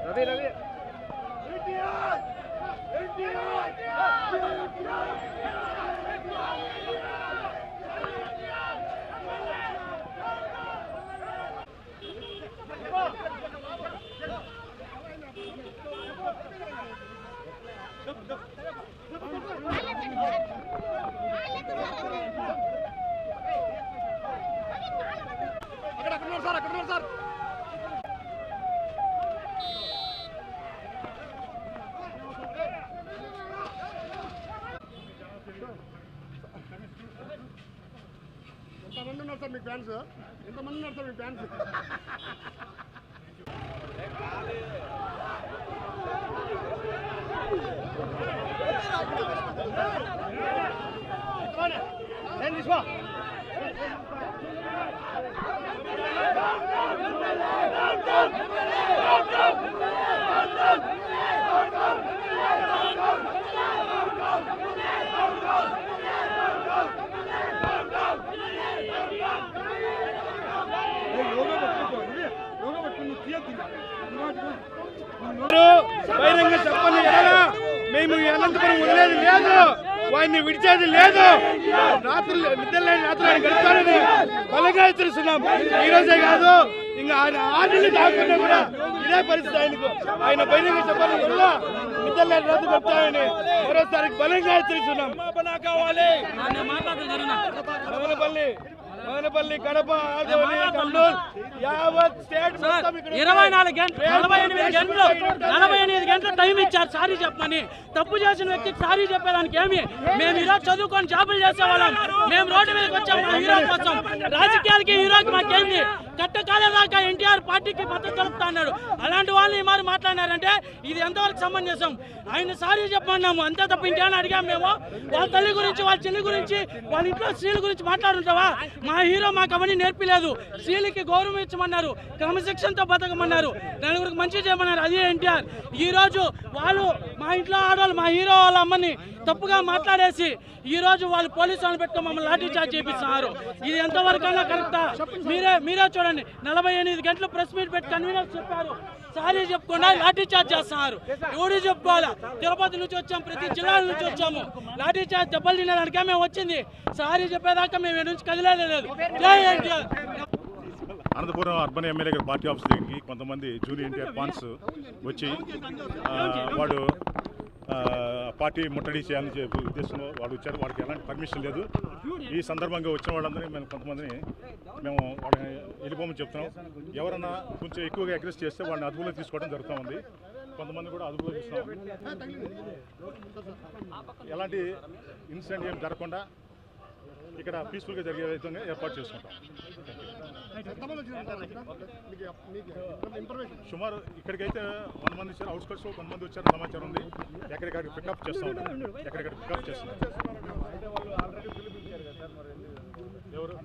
రవి రవి అక్కడ అక్కడ ఉన్నారు సార్ అక్కడ ఉన్నారు సార్ ఎంతమంది ఉన్నారు సార్ మీకు ఫ్యాన్స్ ఎంతమంది ఉన్నారు సార్ మీకు ఫ్యాన్స్ నేను తీసుకో బహిరంగ చెప్పని మేము అనంతపురం వదిలేది లేదు వాడిని విడిచేది లేదు. రాత్రులు నిద్రలేని రాత్రులు ఆయన గడిపాడని బలంగా హెచ్చరిస్తున్నాం. ఈ రోజే కాదు ఇంకా ఆయన ఆటలు కాకుండా కూడా ఇదే పరిస్థితి ఆయనకు. ఆయన బహిరంగ చెప్పని ఎడలా నిద్రలేని రాత్రి గడిపాడని మరోసారి బలంగా హెచ్చరిస్తున్నాం. కావాలి మదనపల్లి మదనపల్లి కడప కర్నూలు యావత్ స్టేట్ ఇరవై నాలుగు గంటలు నలభై ఎనిమిది గంటలు నలభై ఎనిమిది గంటలు టైం ఇచ్చారు సారీ చెప్పమని. తప్పు చేసిన వ్యక్తికి సారీ చెప్పేదానికి ఏమి? మేము ఈరోజు చదువుకొని జాబులు చేసేవాళ్ళం. మేము రోడ్డు మీదకి వచ్చాం మా హీరో కోసం. రాజకీయాలకి హీరోకి మాకేంది? కట్టకాలేదాకా ఎన్టీఆర్ పార్టీకి మద్దతు తెలుపుతా అన్నాడు. అలాంటి వాళ్ళని మరి మాట్లాడినారంటే ఇది ఎంతవరకు సమంజసం? ఆయన సారీ చెప్పమన్నాము. అంతే తప్ప అని అడిగాం మేము? వాళ్ళ తల్లి గురించి వాళ్ళ చెల్లి గురించి వాళ్ళ ఇంట్లో స్త్రీల గురించి మాట్లాడుంటావా? మా హీరో మాకు అవన్నీ నేర్పిలేదు. స్త్రీలకి గౌరవం ఇచ్చమన్నారు. క్రమశిక్షణతో బతకమన్నారు. నలుగురికి మంచి చేయమన్నారు. అదే ఎన్టీఆర్. ఈ రోజు వాళ్ళు మా ఇంట్లో ఆడవాళ్ళు మా హీరో వాళ్ళ అమ్మని తప్పుగా మాట్లాడేసి ఈ రోజు వాళ్ళు పోలీసు వాళ్ళు పెట్టుకో మమ్మల్ని లాఠీ చార్జ్ చేపిస్తున్నారు. ఇది ఎంతవరకైనా కరెక్టా? మీరే మీరే చూడండి. నలభై ఎనిమిది గంటలు ప్రెస్ మీట్ పెట్టి కన్వీనర్స్ చెప్పారు. సారీ చెప్పకుండా లాఠీ చార్జ్ చేస్తున్నారు. ఎవరు చెప్పుకోవాలా? తిరుపతి నుంచి వచ్చాము ప్రతి జిల్లాల నుంచి వచ్చాము. లాఠీ చార్జ్ దెబ్బలు తినడానికే మేము వచ్చింది. సారీ చెప్పేదాకా మేము నుంచి కదిలేదు లేదు. Anantapuram urban MLA party office దగ్గరికి కొంతమంది జూనియర్ ఎన్టీఆర్ ఫాన్స్ వచ్చి వాడు పార్టీ ముట్టడి చేయాలని చెప్పి ఉద్దేశంలో వాడు వచ్చారు వాడికి ఎలాంటి పర్మిషన్ లేదు. ఈ సందర్భంగా వచ్చిన వాళ్ళందరినీ మేము కొంతమందిని మేము వాళ్ళని వెళ్ళిపోమని చెప్తున్నాం. ఎవరన్నా కొంచెం ఎక్కువగా అగ్రెస్ చేస్తే వాళ్ళని అదుపులో తీసుకోవడం జరుగుతూ ఉంది. కొంతమంది కూడా అదుపులో తీసుకున్నాం. ఎలాంటి ఇన్సిడెంట్ ఏం జరగకుండా ఇక్కడ పీస్ఫుల్గా జరిగే విధంగా ఏర్పాటు చేసుకుంటాం. సుమారు ఇక్కడికైతే వంద మంది వచ్చారు. అవుట్స్కట్స్లో కొంతమంది వచ్చారు. సమాచారం ఉంది. ఎక్కడికక్కడ పికప్ చేస్తూ ఉంటారు. ఎక్కడికక్కడ పికప్ చేస్తున్నారు ఎవరు?